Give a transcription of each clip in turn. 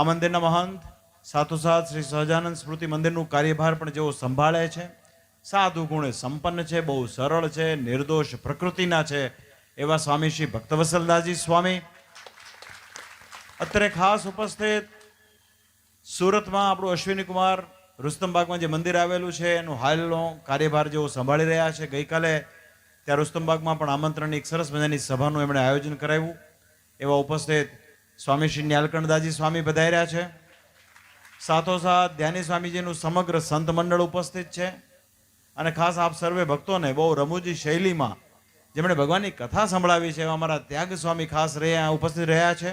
આ મંદિરના મહંત સાથોસાથ શ્રી સહજાનંદ સ્મૃતિ મંદિરનું કાર્યભાર પણ જેઓ સંભાળે છે, સાધુ ગુણે સંપન્ન છે, બહુ સરળ છે, નિર્દોષ પ્રકૃતિના છે, એવા સ્વામી શ્રી ભક્તવસલદાસજી સ્વામી. અત્યારે ખાસ ઉપસ્થિત સુરતમાં આપણું અશ્વિની કુમાર રુસ્તમબાગમાં જે મંદિર આવેલું છે, એનું હાલનો કાર્યભાર જેઓ સંભાળી રહ્યા છે, ગઈકાલે ત્યાં રુસ્તમબાગમાં પણ આમંત્રણની એક સરસ મજાની સભાનું એમણે આયોજન કરાવ્યું. એવા ઉપસ્થિત સ્વામી શ્રી ન્યાલકંઠદાસજી સ્વામી પધાર્યા છે. સાથોસાથ ધ્યાની સ્વામીજીનું સમગ્ર સંત મંડળ ઉપસ્થિત છે. અને ખાસ આપ સર્વે ભક્તોને બહુ રમૂજી શૈલીમાં જેમણે ભગવાનની કથા સંભળાવી છે એવા અમારા ત્યાગ સ્વામી ખાસ રહ્યા ઉપસ્થિત રહ્યા છે.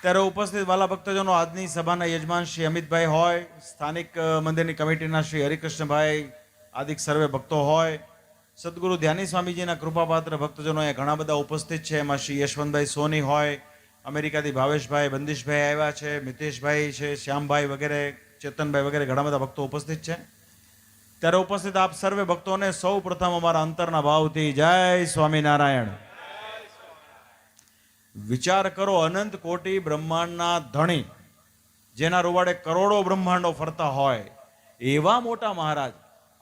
ત્યારે ઉપસ્થિત વાલા ભક્તજનો આજની સભાના યજમાન શ્રી અમિતભાઈ હોય, સ્થાનિક મંદિરની કમિટીના શ્રી હરિકૃષ્ણભાઈ, આદિક સર્વે ભક્તો હોય સદગુરુ ધ્યાની સ્વામીજીના કૃપાપાત્ર ભક્તજનો અહીંયા ઘણા બધા ઉપસ્થિત છે. એમાં શ્રી યશવંતભાઈ સોની હોય, અમેરિકાથી ભાવેશભાઈ, બંદીશભાઈ આવ્યા છે, મિતેશભાઈ છે, શ્યામભાઈ વગેરે, ચેતનભાઈ વગેરે ઘણા બધા ભક્તો ઉપસ્થિત છે. ત્યારે ઉપસ્થિત આપ સર્વે ભક્તોને સૌ પ્રથમ અમારા અંતરના ભાવથી જય સ્વામિનારાયણ. વિચાર કરો અનંત કોટી બ્રહ્માંડના ધણી, જેના રૂવાડે કરોડો બ્રહ્માંડો ફરતા હોય, એવા મોટા મહારાજ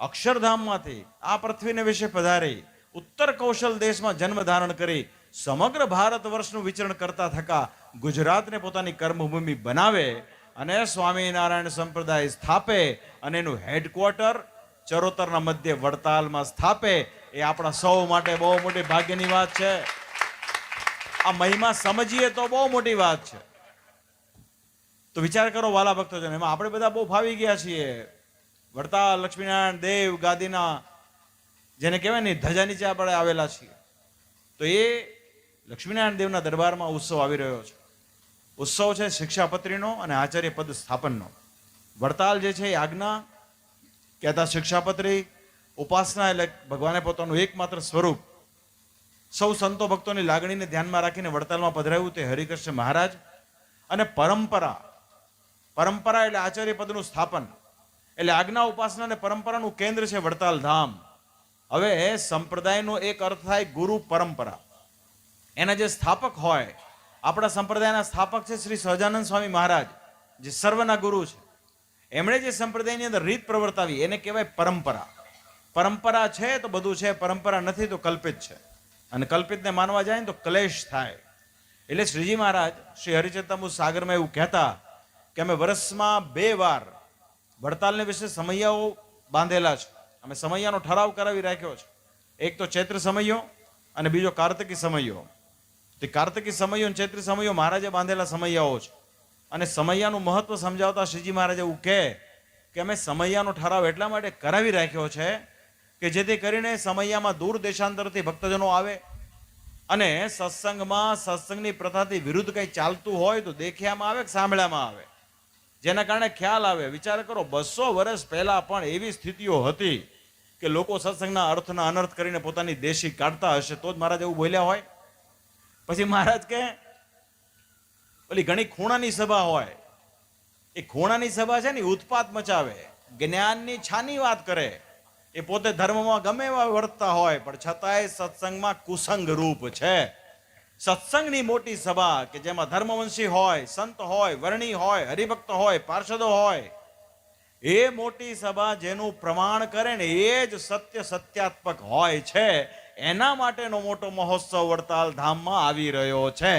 અક્ષરધામમાંથી આ પૃથ્વીને વિશે પધારી, ઉત્તર કૌશલ દેશમાં જન્મ ધારણ કરી, સમગ્ર ભારત વર્ષનું વિચરણ કરતા થકા ગુજરાતને પોતાની કર્મભૂમિ બનાવે અને સ્વામિનારાયણ સંપ્રદાય સ્થાપે અને એનું હેડક્વાર્ટર ચરોતરના મધ્ય વડતાલમાં સ્થાપે, એ આપણા સૌ માટે બહુ મોટી ભાગ્યની વાત છે. આ મહિમા સમજીએ તો બહુ મોટી વાત છે. તો વિચાર કરો વાલા ભક્તોજન, એમાં આપણે બધા બહુ ફાવી ગયા છીએ. વડતાલ લક્ષ્મીનારાયણ દેવ ગાદીના, જેને કહેવાય ને ધજા નીચે આપણે આવેલા છીએ, તો એ લક્ષ્મીનારાયણ દેવના દરબારમાં ઉત્સવ આવી રહ્યો છે. ઉત્સવ છે શિક્ષાપત્રીનો અને આચાર્ય પદ સ્થાપનનો. વડતાલ જે છે એ આજ્ઞા કહેતા શિક્ષાપત્રી, ઉપાસના એટલે ભગવાને પોતાનું એકમાત્ર સ્વરૂપ. સૌ સંતો ભક્તોની લાગણીને ધ્યાનમાં રાખીને વડતાલમાં પધરાવ્યું તે હરિકૃષ્ણ મહારાજ. અને પરંપરા પરંપરા એટલે આચાર્ય પદનું સ્થાપન. એટલે આજ્ઞા ઉપાસના અને પરંપરાનું કેન્દ્ર છે વડતાલ ધામ. હવે સંપ્રદાયનો એક અર્થ થાય ગુરુ પરંપરા. એના જે સ્થાપક હોય, આપણા સંપ્રદાયના સ્થાપક છે શ્રી સહજાનંદ સ્વામી મહારાજ, જે સર્વના ગુરુ છે. એમણે જે સંપ્રદાયની અંદર રીત પ્રવર્તાવી, એને કહેવાય પરંપરા. પરંપરા છે તો બધું છે, પરંપરા નથી તો કલ્પિત છે. અને કલ્પિતને માનવા જાય ને તો ક્લેશ થાય. એટલે શ્રીજી મહારાજ શ્રી હરિચેતામુ સાગરમાં એવું કહેતા કે અમે વર્ષમાં બે વાર વડતાલને વિશે સમૈયાઓ બાંધેલા છે. અમે સમૈયાનો ઠરાવ કરાવી રાખ્યો છે. એક તો ચૈત્ર સમયો અને બીજો કાર્તિકી સમયો. તે કાર્તિકી સમયો અને ચૈત્ર સમયો મહારાજે બાંધેલા સમૈયાઓ છે. અને સમૈયાનું મહત્વ સમજાવતા શ્રીજી મહારાજ એવું કહે કે અમે સમૈયાનો ઠરાવ એટલા માટે કરાવી રાખ્યો છે કે જેથી કરીને સમૈયામાં દૂર દેશાંતરથી ભક્તજનો આવે અને સત્સંગમાં સત્સંગની પ્રથાથી વિરુદ્ધ કંઈ ચાલતું હોય તો દેખ્યામાં આવે કે સાંભળ્યામાં આવે. જેના કારણે ખ્યાલ આવે. વિચાર કરો, બસો વર્ષ પહેલા પણ એવી સ્થિતિઓ હતી કે લોકો સત્સંગના અર્થના અનર્થ કરીને પોતાની દેશી કાઢતા હશે તો જ મહારાજ એવું બોલ્યા હોય. પછી મહારાજ કે ઓલી ઘણી ખૂણાની સભા હોય. એ ખૂણાની સભા છે ને ઉત્પાત મચાવે. જ્ઞાનની છાની વાત કરે. એ પોતે ધર્મમાં ગમે એવા વર્તતા હોય, પણ છતાંય સત્સંગમાં કુસંગ રૂપ છે. સત્સંગની મોટી સભા કે જેમાં ધર્મવંશી હોય, સંત હોય, વર્ણી હોય, હરિભક્ત હોય, પાર્ષદો હોય, એ મોટી સભા જેનું પ્રમાણ કરે ને એ જ સત્ય સત્યાત્મક હોય છે. એના માટેનો મોટો મહોત્સવ વડતાલ ધામમાં આવી રહ્યો છે.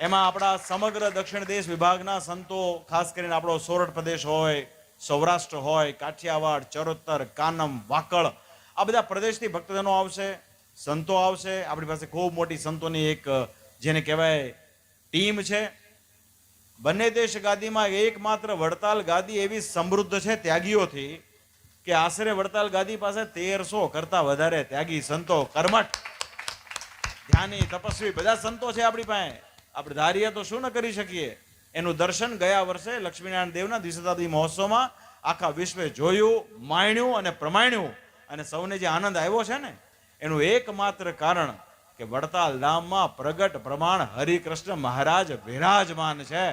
એમાં આપણા સમગ્ર દક્ષિણ દેશ વિભાગના સંતો, ખાસ કરીને આપણો સોરઠ પ્રદેશ હોય, સૌરાષ્ટ્ર હોય, કાઠિયાવાડ, ચરોતર, કાનમ, વાકળ, આ બધા પ્રદેશથી ભક્તજનો આવશે. સંતો આવશે. આપણી પાસે ખૂબ મોટી સંતોની એક જેને કહેવાય ટીમ છે. બંને દેશ ગાદીમાં એકમાત્ર વડતાલ ગાદી એવી સમૃદ્ધ છે ત્યાગીઓથી કે આશરે વડતાલ ગાદી પાસે તેરસો કરતા વધારે ત્યાગી સંતો કર્મઠ. ધ્યાની તપસ્વી બધા સંતો છે આપણી પાસે. આપણે ધારીએ તો શું ન કરી શકીએ? એનું દર્શન ગયા વર્ષે લક્ષ્મીનારાયણ દેવના દ્વિશતાબ્દી મહોત્સવમાં આખા વિશ્વે જોયું, માણ્યું અને પ્રમાણ્યું. અને સૌને જે આનંદ આવ્યો છે ને એનું એકમાત્ર કારણ કે વડતાલ ધામમાં પ્રગટ પ્રમાણ હરિકૃષ્ણ મહારાજ વિરાજમાન છે.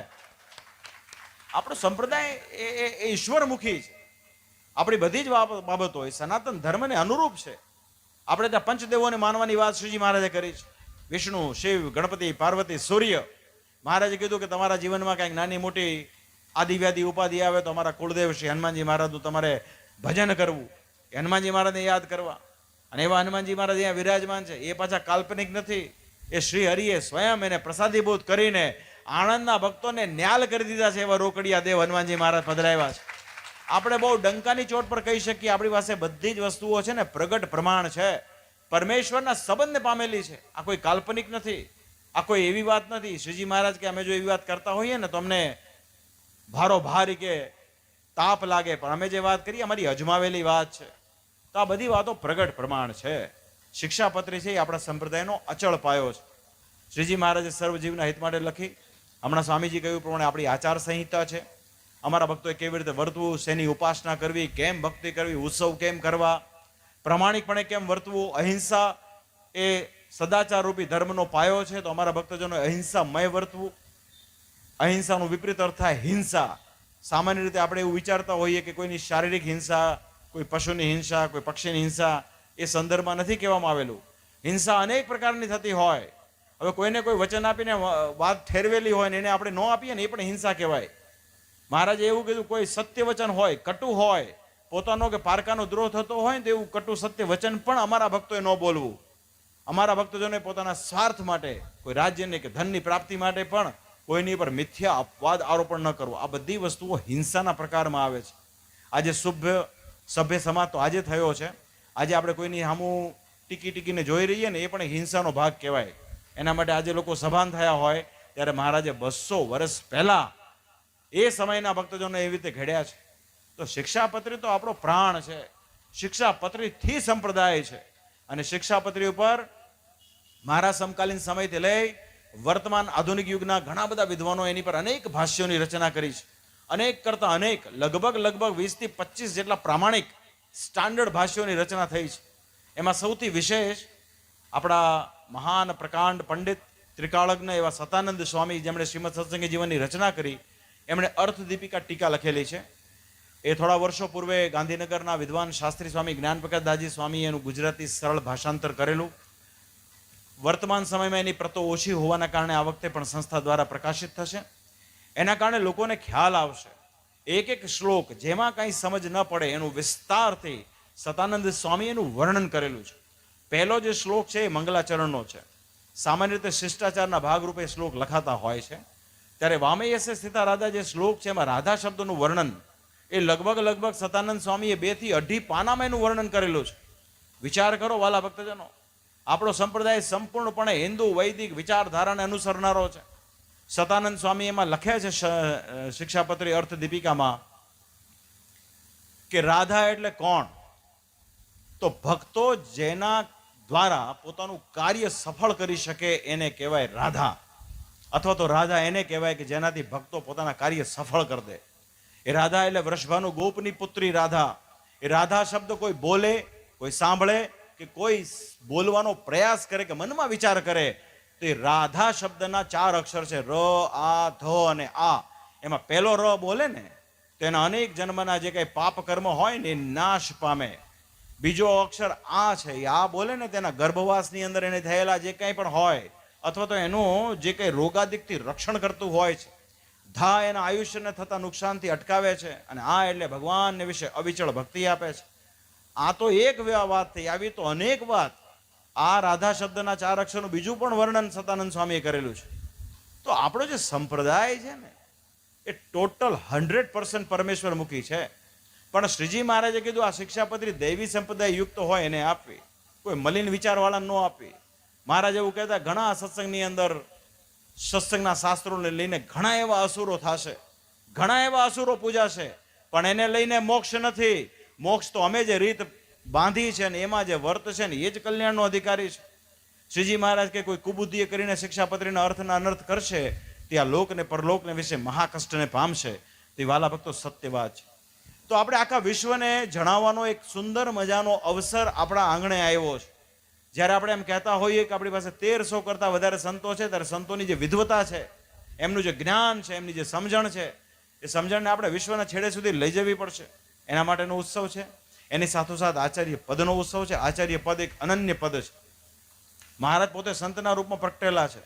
આપણો સંપ્રદાય એ ઈશ્વરમુખી છે. આપણી બધી જ બાબતો એ સનાતન ધર્મને અનુરૂપ છે. આપણે ત્યાં પંચદેવોને માનવાની વાત શ્રીજી મહારાજે કરી છે. વિષ્ણુ, શિવ, ગણપતિ, પાર્વતી, સૂર્ય. મહારાજે કીધું કે તમારા જીવનમાં કંઈક નાની મોટી આદિવ્યાદી ઉપાધિ આવે તો અમારા કુળદેવ શ્રી હનુમાનજી મહારાજનું તમારે ભજન કરવું. હનુમાનજી મહારાજને યાદ કરવા. અને એવા હનુમાનજી મહારાજ અહીંયા વિરાજમાન છે. એ પાછા કાલ્પનિક નથી. એ શ્રી હરિએ સ્વયં એને પ્રસાદીભૂત કરીને આણંદના ભક્તોને ન્યાલ કરી દીધા છે એવા રોકડિયા દેવ હનુમાનજી મહારાજ પધરાવ્યા છે. આપણે બહુ ડંકાની ચોટ પર કહી શકીએ, આપણી પાસે બધી જ વસ્તુઓ છે ને પ્રગટ પ્રમાણ છે. પરમેશ્વરના સંબંધને પામેલી છે. આ કોઈ કાલ્પનિક નથી. આ કોઈ એવી વાત નથી. શ્રીજી મહારાજ કે અમે જો એવી વાત કરતા હોઈએ ને તો અમને ભારો ભારી કે તાપ લાગે. પણ અમે જે વાત કરીએ, અમારી અજમાવેલી વાત છે. તો આ બધી વાતો પ્રગટ પ્રમાણ છે. શિક્ષાપત્રી છે એ આપણા સંપ્રદાયનો અચળ પાયો છે. શ્રીજી મહારાજે સર્વજીવના હિત માટે લખી, હમણાં સ્વામીજી કહ્યું પ્રમાણે આપણી આચાર સંહિતા છે. અમારા ભક્તોએ કેવી રીતે વર્તવું, શેની ઉપાસના કરવી, કેમ ભક્તિ કરવી, ઉત્સવ કેમ કરવા, પ્રમાણિકપણે કેમ વર્તવું, અહિંસા એ સદાચાર રૂપી ધર્મનો પાયો છે. તો અમારા ભક્તજનો અહિંસામય વર્તવું, અહિંસાનું વિપરીત અર્થ થાય હિંસા. સામાન્ય રીતે આપણે એવું વિચારતા હોઈએ કે કોઈની શારીરિક હિંસા કોઈ પશુની હિંસા, કોઈ પક્ષીની હિંસા એ સંદર્ભમાં નથી કહેવામાં આવેલું. હિંસા અનેક પ્રકારની થતી હોય. હવે કોઈને કોઈ વચન આપીને વાત ઠેરવેલી હોય ને એને આપણે ન આપીએ ને એ પણ હિંસા કહેવાય. મહારાજે એવું કીધું, કોઈ સત્ય વચન હોય, કટુ હોય, પોતાનો કે પારકાનો દ્રોહ થતો હોય ને એવું કટુ સત્ય વચન પણ અમારા ભક્તોએ ન બોલવું. અમારા ભક્તજનોએ પોતાના સ્વાર્થ માટે, કોઈ રાજ્યની કે ધનની પ્રાપ્તિ માટે પણ કોઈની પર મિથ્યા અપવાદ આરોપણ ન કરવો. આ બધી વસ્તુઓ હિંસાના પ્રકારમાં આવે છે. આજે સભ્ય સભ્ય સમાજ તો આજે થયો છે. આજે આપણે કોઈની સામું ટીકી ટીકીને જોઈ રહીએ ને એ પણ હિંસાનો ભાગ કહેવાય. એના માટે આજે લોકો સભાન થયા હોય ત્યારે મહારાજે બસો વર્ષ પહેલા એ સમયના ભક્તજનો એવી રીતે ઘડ્યા છે. તો શિક્ષાપત્રી તો આપણો પ્રાણ છે. શિક્ષાપત્રીથી સંપ્રદાય છે. અને શિક્ષાપત્રી ઉપર મારા સમકાલીન સમયથી લઈ વર્તમાન આધુનિક યુગના ઘણા બધા વિદ્વાનો એની પર અનેક ભાષ્યોની રચના કરી છે. અનેક કરતા અનેક, લગભગ લગભગ વીસથી પચીસ જેટલા પ્રામાણિક સ્ટાન્ડર્ડ ભાષીઓની રચના થઈ છે. એમાં સૌથી વિશેષ આપણા મહાન પ્રકાંડ પંડિત ત્રિકાળજ્ઞ એવા સતાનંદ સ્વામી, જેમણે શ્રીમદ સત્સંગી જીવનની રચના કરી, એમણે અર્થદીપિકા ટીકા લખેલી છે. એ થોડા વર્ષો પૂર્વે ગાંધીનગરના વિદ્વાન શાસ્ત્રી સ્વામી જ્ઞાનપ્રકાશ દાજી સ્વામીએ એનું ગુજરાતી સરળ ભાષાંતર કરેલું. વર્તમાન સમયમાં એની પ્રતો ઓછી હોવાના કારણે આ વખતે પણ સંસ્થા દ્વારા પ્રકાશિત થશે. એના કારણે લોકોને ખ્યાલ આવશે. એક એક શ્લોક જેમાં કંઈ સમજ ન પડે એનું વિસ્તારથી સતાનંદ સ્વામી એનું વર્ણન કરેલું છે. પહેલો જે શ્લોક છે એ મંગલાચરણનો છે. સામાન્ય રીતે શિષ્ટાચારના ભાગરૂપે શ્લોક લખાતા હોય છે. ત્યારે વામયસે સ્થિતા રાધા જે શ્લોક છે એમાં રાધા શબ્દનું વર્ણન એ લગભગ લગભગ સતાનંદ સ્વામીએ બેથી અઢી પાનામાં એનું વર્ણન કરેલું છે. વિચાર કરો વાલા ભક્તજનો. આપણો સંપ્રદાય સંપૂર્ણપણે હિન્દુ વૈદિક વિચારધારાને અનુસરનારો છે. સતાનંદ સ્વામી એમાં લખ્યા છે શિક્ષાપત્રી અર્થ દીપિકામાં કે રાધા એટલે કોણ? તો ભક્તો જેના દ્વારા પોતાનું કાર્ય સફળ કરી શકે એને કહેવાય રાધા. અથવા તો રાધા એને કહેવાય કે જેનાથી ભક્તો પોતાના કાર્ય સફળ કરી દે. એ રાધા એટલે વૃષભાનુ ગોપની પુત્રી રાધા. એ રાધા શબ્દ કોઈ બોલે, કોઈ સાંભળે કે કોઈ બોલવાનો પ્રયાસ કરે કે મનમાં વિચાર કરે તો એ રાધા શબ્દના ચાર અક્ષર છે, ર, આ, ધ અને આ. એમાં પહેલો ર બોલે ને, તો એના અનેક જન્મના જે કંઈ પાપ કર્મ હોય ને, એ નાશ પામે. બીજો અક્ષર આ છે, એ આ બોલે ને, તેના ગર્ભવાસની અંદર એને થયેલા જે કંઈ પણ હોય, અથવા તો એનું જે કંઈ રોગાદિકથી રક્ષણ કરતું હોય છે, ધા એના આયુષ્યને થતા નુકસાનથી અટકાવે છે, અને આ એટલે ભગવાનને વિશે અવિચળ ભક્તિ આપે છે. આ તો એક વાત થઈ. આવી તો અનેક વાત આ રાધા શબ્દના ચાર અક્ષરનું બીજું પણ વર્ણન સતાનંદ સ્વામીએ કરેલું છે. તો આપણો જે સંપ્રદાય છે ને, એ ટોટલ હંડ્રેડ પર્સન્ટ પરમેશ્વર મુખી છે. પણ શ્રીજી મહારાજે કીધું, આ શિક્ષાપત્રી દૈવી સંપ્રદાય યુક્ત હોય એને આપવી. કોઈ મલિન વિચારવાળા ન આપવી. મહારાજ એવું કહેતા, ઘણા સત્સંગની અંદર સત્સંગના શાસ્ત્રોને લઈને ઘણા એવા અસુરો થશે. ઘણા એવા અસુરો પૂજાશે. પણ એને લઈને મોક્ષ નથી. મોક્ષ તો અમે જે રીત બાંધી છે ને એમાં જે વર્ત છે ને એ જ કલ્યાણનો અધિકારી છે. શ્રીજી મહારાજ કે કોઈ કુબુદ્ધિએ કરીને શિક્ષાપત્રીના અર્થના અનર્થ કરશે, ત્યાં લોકને, પરલોકને વિશે મહાકષ્ટને પામશે, તે વાલા ભક્તો સત્યવાદ છે. તો આપણે આખા વિશ્વને જણાવવાનો એક સુંદર મજાનો અવસર આપણા આંગણે આવ્યો છે. જ્યારે આપણે એમ કહેતા હોઈએ કે આપણી પાસે તેરસો કરતાં વધારે સંતો છે, ત્યારે સંતોની જે વિધવતા છે, એમનું જે જ્ઞાન છે, એમની જે સમજણ છે, એ સમજણને આપણે વિશ્વના છેડે સુધી લઈ જવી પડશે. એના માટેનો ઉત્સવ છે. એની સાથોસાથ આચાર્ય પદનો ઉત્સવ છે, આચાર્ય પદ એક અનન્ય પદ છે. મહારાજ પોતે સંતના રૂપમાં પ્રગટેલા છે.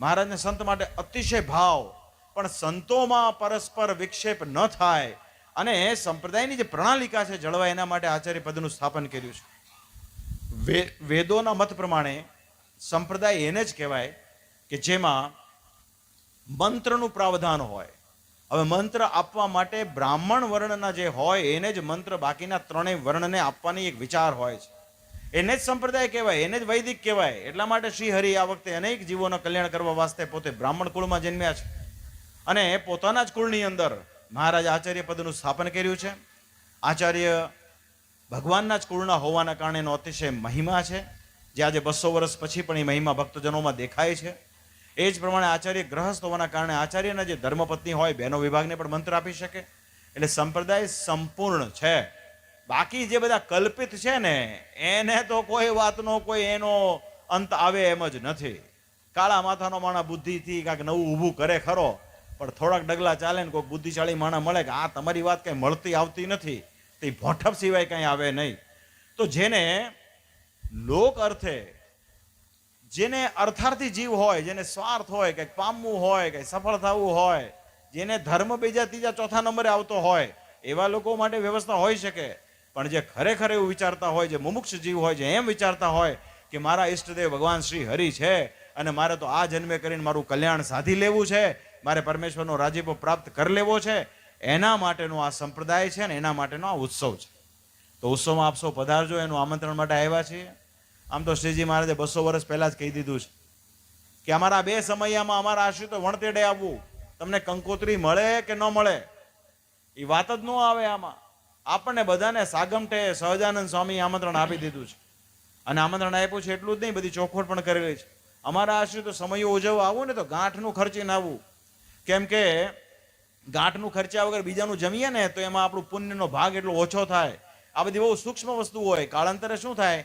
મહારાજને સંત માટે અતિશય ભાવ, પણ સંતોમાં પરસ્પર વિક્ષેપ ન થાય. અને સંપ્રદાયની જે પ્રણાલિકા છે, જળવાય એના માટે આચાર્ય પદનું સ્થાપન કર્યું છે. વેદોના મત પ્રમાણે સંપ્રદાય એને જ કહેવાય કે જેમાં મંત્રનું પ્રાવધાન હોય હવે મંત્ર આપવા માટે બ્રાહ્મણ વર્ણના જે હોય, એને જ મંત્ર બાકીના ત્રણેય વર્ણને આપવાની એક વિચાર હોય છે. એને જ સંપ્રદાય કહેવાય, એને જ વૈદિક કહેવાય. એટલા માટે શ્રી હરિ આ વખતે અનેક જીવોનો કલ્યાણ કરવા વાસ્તે પોતે બ્રાહ્મણ કુળમાં જન્મ્યા છે. અને પોતાના જ કુળની અંદર મહારાજ આચાર્ય પદનું સ્થાપન કર્યું છે. આચાર્ય ભગવાનના જ કુળના હોવાના કારણે એનો અતિશય મહિમા છે. જે આજે બસો વર્ષ પછી પણ એ મહિમા ભક્તજનોમાં દેખાય છે. એ જ પ્રમાણે આચાર્ય ગ્રહસ્થ હોવાના કારણે આચાર્યના જે ધર્મપત્ની હોય, બહેનો વિભાગને પણ મંત્ર આપી શકે. એટલે સંપ્રદાય સંપૂર્ણ છે. બાકી જે બધા કલ્પિત છે ને, એને તો કોઈ વાતનો, કોઈ એનો અંત આવે એમ જ નથી. કાળા માથાનો માણા બુદ્ધિથી કાંઈક નવું ઊભું કરે ખરો, પણ થોડાક ડગલા ચાલે ને કોઈ બુદ્ધિશાળી માણા મળે કે, આ તમારી વાત કંઈ મળતી આવતી નથી. તે ભોઠપ સિવાય કંઈ આવે નહીં. તો જેને લોક અર્થે જેને અર્થાર્થી જીવ હોય, જેને સ્વાર્થ હોય, કંઈક પામવું હોય, કંઈક સફળ થવું હોય, જેને ધર્મ બીજા ત્રીજા ચોથા નંબરે આવતો હોય, એવા લોકો માટે વ્યવસ્થા હોઈ શકે. પણ જે ખરેખર એવું વિચારતા હોય, જે મુમુક્ષ જીવ હોય, જે એમ વિચારતા હોય કે મારા ઈષ્ટદેવ ભગવાન શ્રી હરિ છે અને મારે તો આ જન્મે કરીને મારું કલ્યાણ સાધી લેવું છે, મારે પરમેશ્વરનો રાજીપો પ્રાપ્ત કરી લેવો છે, એના માટેનો આ સંપ્રદાય છે ને એના માટેનો આ ઉત્સવ છે. તો ઉત્સવમાં આપ સૌ પધારજો, એનું આમંત્રણ માટે આવ્યા છીએ. આમ તો શ્રીજી મહારાજે બસો વર્ષ પહેલા જ કહી દીધું છે કે અમારા બે સમયમાં અમારા આશ્રિતો વણતેડે આવવું. તમને કંકોત્રી મળે કે ન મળે? એ વાત જ ન આવે આમાં. આપણને બધાને સાગમટે સહજાનંદ સ્વામી આમંત્રણ આપી દીધું છે. અને આમંત્રણ આપ્યું છે એટલું જ નહીં, બધી ચોખવટ પણ કરેલી છે. અમારા આશ્રિતો સમયો ઉજવવા આવું ને તો ગાંઠનું ખર્ચીને આવવું કેમ કે ગાંઠનું ખર્ચા વગર બીજાનું જમીએ ને તો એમાં આપણું પુણ્યનો ભાગ એટલો ઓછો થાય. આ બધી બહુ સૂક્ષ્મ વસ્તુ હોય. કાળાંતરે શું થાય?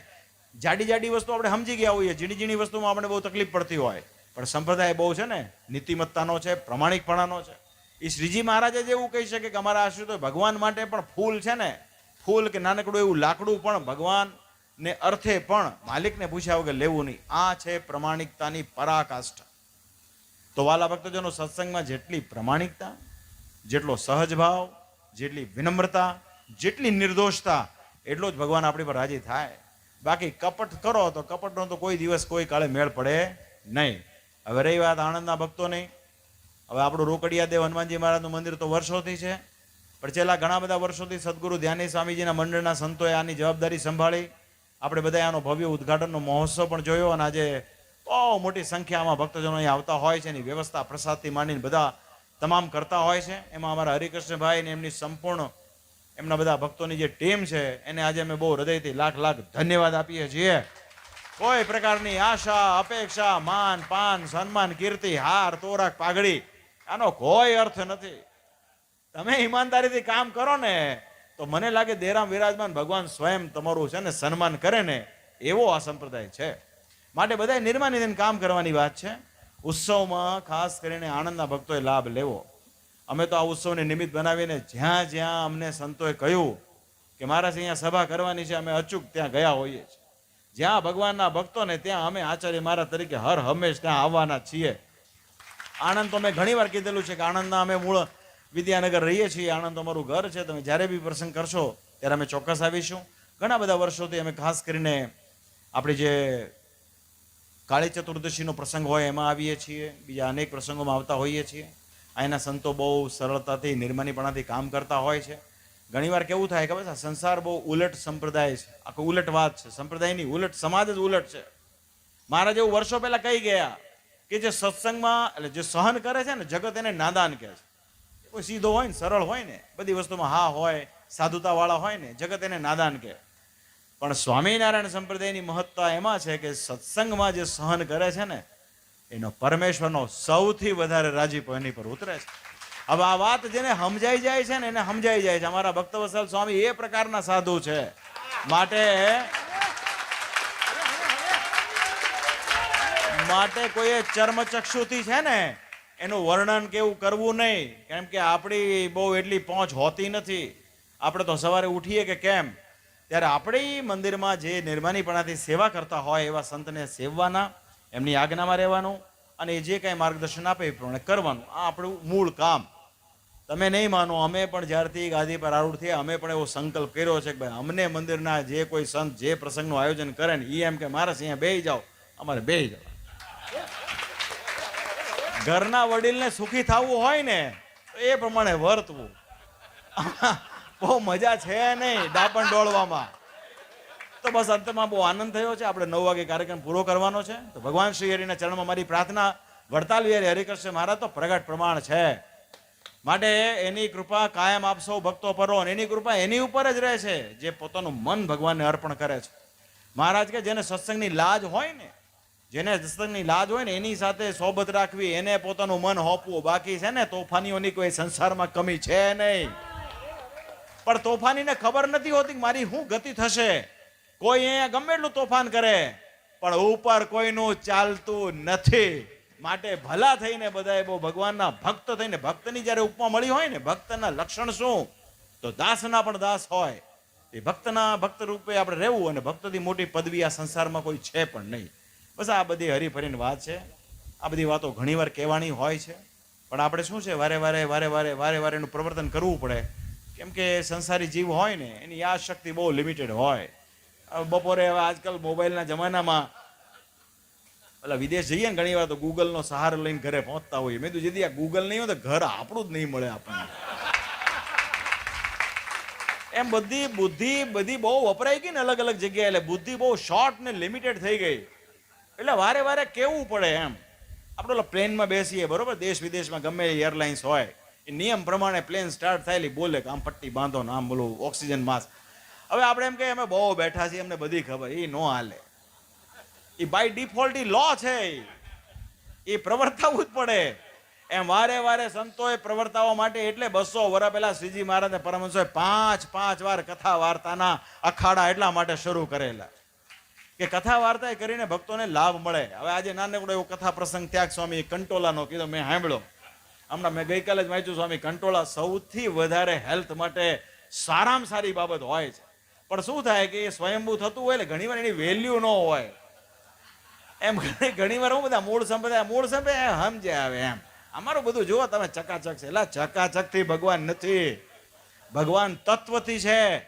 જાડી જાડી વસ્તુ આપણે સમજી ગયા હોઈએ ઝીણી ઝીણી વસ્તુમાં આપણે બહુ તકલીફ પડતી હોય. પણ સંપ્રદાય બહુ છે ને, નીતિમત્તાનો છે, પ્રમાણિકપણાનો છે. એ શ્રીજી મહારાજે જ એવું કહી શકે કે અમારા આશ્રિતો ભગવાન માટે પણ ફૂલ છે ને, ફૂલ કે નાનકડું એવું લાકડું પણ ભગવાન ને અર્થે પણ માલિકને પૂછ્યા વગર લેવું નહીં. આ છે પ્રમાણિકતાની પરાકાષ્ઠા. તો વાલા ભક્તજનો, સત્સંગમાં જેટલી પ્રમાણિકતા, જેટલો સહજ ભાવ, જેટલી વિનમ્રતા, જેટલી નિર્દોષતા, એટલો જ ભગવાન આપણી પર રાજી થાય. બાકી કપટ કરો તો કપટનો તો કોઈ દિવસ કોઈ કાળે મેળ પડે નહીં. હવે રહી વાત આણંદના ભક્તોની. હવે આપણું રોકડિયા દેવ હનુમાનજી મહારાજનું મંદિર તો વર્ષોથી છે. પણ છેલ્લા ઘણા બધા વર્ષોથી સદગુરુ ધ્યાની સ્વામીજીના મંડળના સંતોએ આની જવાબદારી સંભાળી. આપણે બધા આનો ભવ્ય ઉદ્ઘાટનનો મહોત્સવ પણ જોયો અને આજે બહુ મોટી સંખ્યામાં ભક્તજનો અહીં આવતા હોય છે એની વ્યવસ્થા પ્રસાદથી માંડીને બધા તમામ કરતા હોય છે. એમાં અમારા હરિકૃષ્ણભાઈ ને એમની સંપૂર્ણ એમના બધા ભક્તોની જે ટીમ છે, એને આજે અમે બહુ હૃદયથી લાખ લાખ ધન્યવાદ આપીએ છીએ. કોઈ પ્રકારની આશા, અપેક્ષા, માન, પાન, સન્માન, કીર્તિ, હાર તોરક પાઘડી, આનો કોઈ અર્થ નથી. તમે ઈમાનદારીથી કામ કરો ને, તો મને લાગે દેરામ વિરાજમાન ભગવાન સ્વયં તમારું છે ને સન્માન કરે ને, એવો આ સંપ્રદાય છે. માટે બધા નિર્માની કામ કરવાની વાત છે. ઉત્સવમાં ખાસ કરીને આનંદના ભક્તોએ લાભ લેવો. અમે તો આ ઉત્સવને નિમિત્ત બનાવીને જ્યાં જ્યાં અમને સંતોએ કહ્યું કે મારા અહીંયા સભા કરવાની છે, અમે અચૂક ત્યાં ગયા હોઈએ છીએ. જ્યાં ભગવાનના ભક્તોને ત્યાં અમે આચાર્ય મારા તરીકે હર હંમેશ ત્યાં આવવાના છીએ. આણંદ તો મેં ઘણી વાર કીધેલું છે કે આણંદના અમે મૂળ વિદ્યાનગર રહીએ છીએ. આણંદ અમારું ઘર છે. તમે જ્યારે બી પ્રસંગ કરશો, ત્યારે અમે ચોક્કસ આવીશું. ઘણા બધા વર્ષોથી અમે ખાસ કરીને આપણી જે કાળી ચતુર્દશીનો પ્રસંગ હોય એમાં આવીએ છીએ. બીજા અનેક પ્રસંગોમાં આવતા હોઈએ છીએ. અહીંના સંતો બહુ સરળતાથી, નિર્માનીપણાથી કામ કરતા હોય છે. ઘણીવાર કેવું થાય ખબર છે? સંસાર બહુ ઉલટ સંપ્રદાય છે. આખો ઉલટ વાત છે. સંપ્રદાયની ઉલટ, સમાજ જ ઉલટ છે. મારા જેવું વર્ષો પહેલા કહી ગયા કે જે સત્સંગમાં, એટલે જે સહન કરે છે ને, જગત એને નાદાન કહે છે. કોઈ સીધો હોય ને, સરળ હોય ને, બધી વસ્તુમાં હા હોય, સાધુતાવાળા હોય ને, જગત એને નાદાન કહે. પણ સ્વામિનારાયણ સંપ્રદાયની મહત્તા એમાં છે કે સત્સંગમાં જે સહન કરે છે ને એનો પરમેશ્વરનો સૌથી વધારે રાજીપો એની પર ઉતરે છે. હવે આ વાત જેને સમજાઈ જાય છે ને એને સમજાઈ જાય છે. અમારા ભક્તવત્સલ સ્વામી એ પ્રકારના સાધુ છે. માટે માટે કોઈએ ચર્મચક્ષુથી છે ને, એનું વર્ણન કેવું કરવું નહીં. કેમ કે આપણી બહુ એટલી પહોંચ હોતી નથી. આપણે તો સવારે ઉઠીએ કે કેમ? ત્યારે આપણી મંદિરમાં જે નિર્માનીપણાથી સેવા કરતા હોય એવા સંતને સેવવાના એમની આજ્ઞામાં રહેવાનું અને એ જે કાંઈ માર્ગદર્શન આપે એ પ્રમાણે કરવાનું. આ આપણું મૂળ કામ. તમે નહીં માનો, અમે પણ જ્યારથી ગાદી પર આરૂઢ થયા, અમે પણ એવો સંકલ્પ કર્યો છે કે ભાઈ, અમને મંદિરના જે કોઈ સંત જે પ્રસંગનું આયોજન કરે ને એ એમ કે મારે અહીંયા બે જાઓ, અમારે બેહી જાઓ. ઘરના વડીલને સુખી થવું હોય ને, તો એ પ્રમાણે વર્તવું. બહુ મજા છે નહીં ડાપણ ડોળવામાં. તો બસ અંતમાં બહુ આનંદ થયો છે. આપણે નવ વાગે કાર્યક્રમ પૂરો કરવાનો છે. તો ભગવાન શ્રી હરિના ચરણમાં મારી પ્રાર્થના, વડતાલ વિહારી હરિકૃષ્ણ મહારાજ, તો પ્રગટ પ્રમાણ છે. માટે એની કૃપા કાયમ આપશો ભક્તો પરો અને એની કૃપા એની ઉપર જ રહે છે, જે પોતાનું મન ભગવાનને અર્પણ કરે છે. મહારાજ કે જેને સત્સંગની લાજ હોય ને, જેને સત્સંગની લાજ હોય ને, એની સાથે સોબત રાખવી, એને પોતાનું મન હોપવું બાકી છે ને, તોફાનીઓની કોઈ સંસારમાં કમી છે નહીં. પણ તોફાનીને ખબર નથી હોતી કે મારી શું ગતિ થશે. કોઈ અહીંયા ગમે એટલું તોફાન કરે, પણ ઉપર કોઈનું ચાલતું નથી. માટે ભલા થઈને બધાએ બહુ ભગવાનના ભક્ત થઈને, ભક્તની જ્યારે ઉપમા મળી હોય ને, ભક્તના લક્ષણ શું? તો દાસના પણ દાસ હોય. એ ભક્તના ભક્ત રૂપે આપણે રહેવું અને ભક્તથી મોટી પદવી આ સંસારમાં કોઈ છે પણ નહીં. બસ આ બધી હરીફરીની વાત છે. આ બધી વાતો ઘણીવાર કહેવાની હોય છે. પણ આપણે શું છે, વારે વારે વારે વારે વારે વારે એનું પ્રવર્તન કરવું પડે. કેમ કે સંસારી જીવ હોય ને, એની યાદ શક્તિ બહુ લિમિટેડ હોય. બપોરે હવે આજકાલ મોબાઈલના જમાનામાં ઓલા વિદેશ જઈએ ને ઘણી વાર તો ગૂગલનો સહારો લઈને ઘરે પહોંચતા હોઈએ. મેં તો જેથી આ ગૂગલ નહીં હોય તો ઘર આપણું જ નહીં મળે આપણને. એમ બધી બુદ્ધિ બધી બહુ વપરાઈ ગઈ ને અલગ અલગ જગ્યાએ. એટલે બુદ્ધિ બહુ શોર્ટ ને લિમિટેડ થઈ ગઈ. એટલે વારે વારે કેવું પડે એમ. આપણે ઓલા પ્લેનમાં બેસીએ, બરોબર? દેશ વિદેશમાં ગમે એરલાઇન્સ હોય, એ નિયમ પ્રમાણે પ્લેન સ્ટાર્ટ થાયેલી બોલે કે આમ પટ્ટી બાંધો ને આમ બોલું, ઓક્સિજન માસ્ક હવે આપણે એમ કહીએ, અમે બહુ બેઠા છીએ, અમને બધી ખબર. એ નો હાલે. એ બાય ડિફોલ્ટ ઈ લો છે એ પ્રવર્તાવું જ પડે. એમ વારે વારે સંતોએ પ્રવર્તાવા માટે એટલે બસો વર્ષ પહેલા શ્રીજી મહારાજને પરમહંસોએ પાંચ પાંચ વાર કથા વાર્તાના અખાડા એટલા માટે શરૂ કરેલા કે કથા વાર્તા કરીને ભક્તોને લાભ મળે. હવે આજે નાનકડો એવો કથા પ્રસંગ ત્યાગ સ્વામી કંટોલાનો કીધો, મેં સાંભળ્યો. હમણાં મેં ગઈકાલે જ વાંચ્યું, સ્વામી કંટોલા સૌથી વધારે હેલ્થ માટે સારામાં સારી બાબત હોય છે. પણ શું થાય કે એ સ્વયંભૂ થતું હોય એટલે ઘણીવાર એની વેલ્યુ ન હોય. એમ ઘણી ઘણીવાર હું બધા મૂળ સંપ્રદાય મૂળ સંપ્રદાય સમજે આવે એમ. અમારું બધું જુઓ તમે, ચકાચક છે. એટલે ચકાચકથી ભગવાન નથી. ભગવાન તત્વથી છે.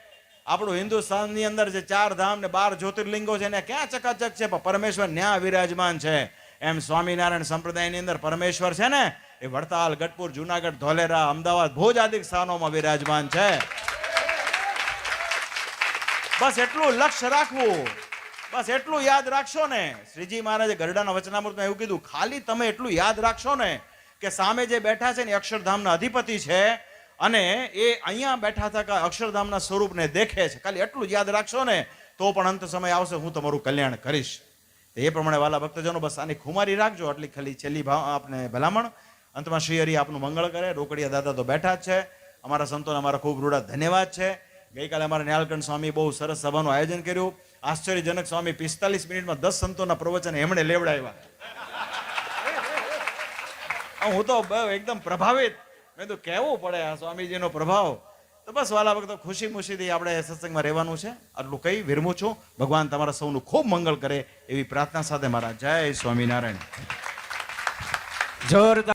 આપણું હિન્દુસ્તાનની અંદર જે ચાર ધામ ને બાર જ્યોતિર્લિંગો છે ને ક્યાં ચકાચક છે? પણ પરમેશ્વર ન્યા વિરાજમાન છે. એમ સ્વામિનારાયણ સંપ્રદાયની અંદર પરમેશ્વર છે ને, એ વડતાલ, ગઢપુર, જુનાગઢ, ધોલેરા, અમદાવાદ ભોજ આદિ સ્થાનોમાં વિરાજમાન છે. બસ એટલું લક્ષ્ય રાખવું. બસ એટલું યાદ રાખશો ને. શ્રીજી મહારાજે ગરડાના વચનામૃતમાં એવું કીધું, ખાલી તમે એટલું યાદ રાખશો ને કે સામે જે બેઠા છે ને અક્ષરધામના અધિપતિ છે અને એ અહીંયા બેઠા હતા અક્ષરધામના સ્વરૂપને દેખે છે. ખાલી એટલું યાદ રાખશો ને તો પણ અંત સમય આવશે, હું તમારું કલ્યાણ કરીશ. એ પ્રમાણે વાલા ભક્તજનો, બસ આની ખુમારી રાખજો. આટલી ખાલી છેલ્લી ભાવ આપને ભલામણ. અંતમાં શ્રી હરિ આપનું મંગળ કરે. રોકડિયા દાદા તો બેઠા જ છે. અમારા સંતોને અમારા ખૂબ રૂડા ધન્યવાદ છે. ગઈકાલે અમારા ન્યાલકંઠ સ્વામી બહુ સરસ સભાનું આયોજન કર્યું. આશ્ચર્યજનક સ્વામી, પિસ્તાલીસ મિનિટમાં દસ સંતોના પ્રવચન એમણે લેવડાવ્યા. હું તો એકદમ પ્રભાવિત. મેં તો કહેવું પડે આ સ્વામીજીનો પ્રભાવ? તો બસ વાલા વખત ખુશી મુશીથી આપણે સત્સંગમાં રહેવાનું છે. આટલું કહી વિરમું છું. ભગવાન તમારા સૌનું ખૂબ મંગળ કરે એવી પ્રાર્થના સાથે મારા જય સ્વામિનારાયણ. જોરદાર.